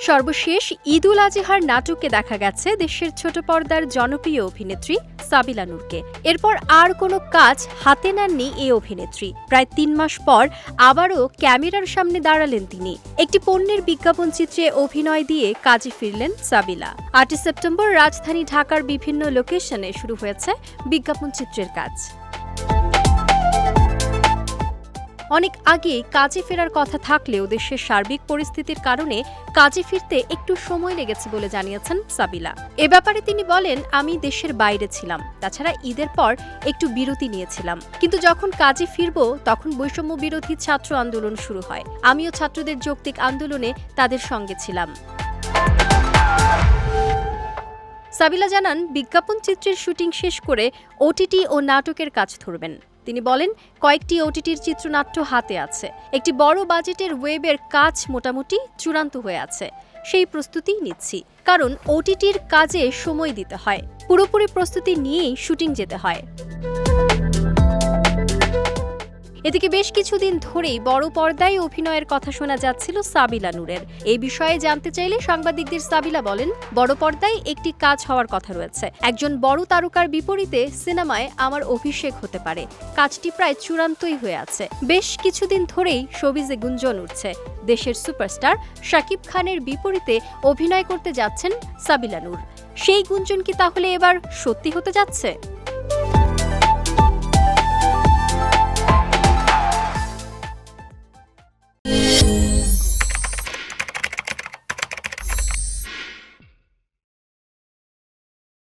সর্বশেষ ঈদুল আজহার নাটকে দেখা গেছে দেশের ছোট পর্দার জনপ্রিয় অভিনেত্রী সাবিলা নূরকে। এরপর আর কোনো কাজ হাতে নেননি এই অভিনেত্রী। প্রায় তিন মাস পর আবারও ক্যামেরার সামনে দাঁড়ালেন তিনি। একটি পণ্যের বিজ্ঞাপন চিত্রে অভিনয় দিয়ে কাজে ফিরলেন সাবিলা। আটই সেপ্টেম্বর রাজধানী ঢাকার বিভিন্ন লোকেশনে শুরু হয়েছে বিজ্ঞাপন চিত্রের কাজ। অনেক আগে কাজে ফেরার কথা থাকলেও দেশের সার্বিক পরিস্থিতির কারণে কাজে ফিরতে একটু সময় লেগেছে বলে জানিয়েছেন সাবিলা। এ ব্যাপারে তিনি বলেন, আমি দেশের বাইরে ছিলাম। তাছাড়া ঈদের পর একটু বিরতি নিয়েছিলাম। কিন্তু যখন কাজে ফিরব, তখন বৈষম্য বিরোধী ছাত্র আন্দোলন শুরু হয়। আমিও ছাত্রদের যৌক্তিক আন্দোলনে তাদের সঙ্গে ছিলাম। সাবিলা জানান, বিজ্ঞাপন চিত্রের শুটিং শেষ করে ওটিটি ও নাটকের কাজ ধরবেন। তিনি বলেন, কয়েকটি ওটিটির চিত্রনাট্য হাতে আছে। একটি বড় বাজেটের ওয়েবের কাজ মোটামুটি চূড়ান্ত হয়ে আছে। সেই প্রস্তুতিই নিচ্ছি। কারণ ওটিটির কাজে সময় দিতে হয়। পুরোপুরি প্রস্তুতি নিয়েই শুটিং যেতে হয়। এদিকে বেশ কিছুদিন ধরেই বড় পর্দায় অভিনয়ের কথা শোনা যাচ্ছিল সাবিলা নূরের। এই বিষয়ে জানতে চাইলে সাংবাদিকদের সাবিলা বলেন, বড় পর্দায় একটি কাজ হওয়ার কথা রয়েছে। একজন বড় তারকার বিপরীতে সিনেমায় আমার অভিষেক হতে পারে। কাজটি প্রায় চূড়ান্তই হয়ে আছে। বেশ কিছুদিন ধরেই শোবিজে গুঞ্জন উঠছে। দেশের সুপারস্টার শাকিব খানের বিপরীতে অভিনয় করতে যাচ্ছেন সাবিলা নূর। সেই গুঞ্জন কি তাহলে এবার সত্যি হতে যাচ্ছে?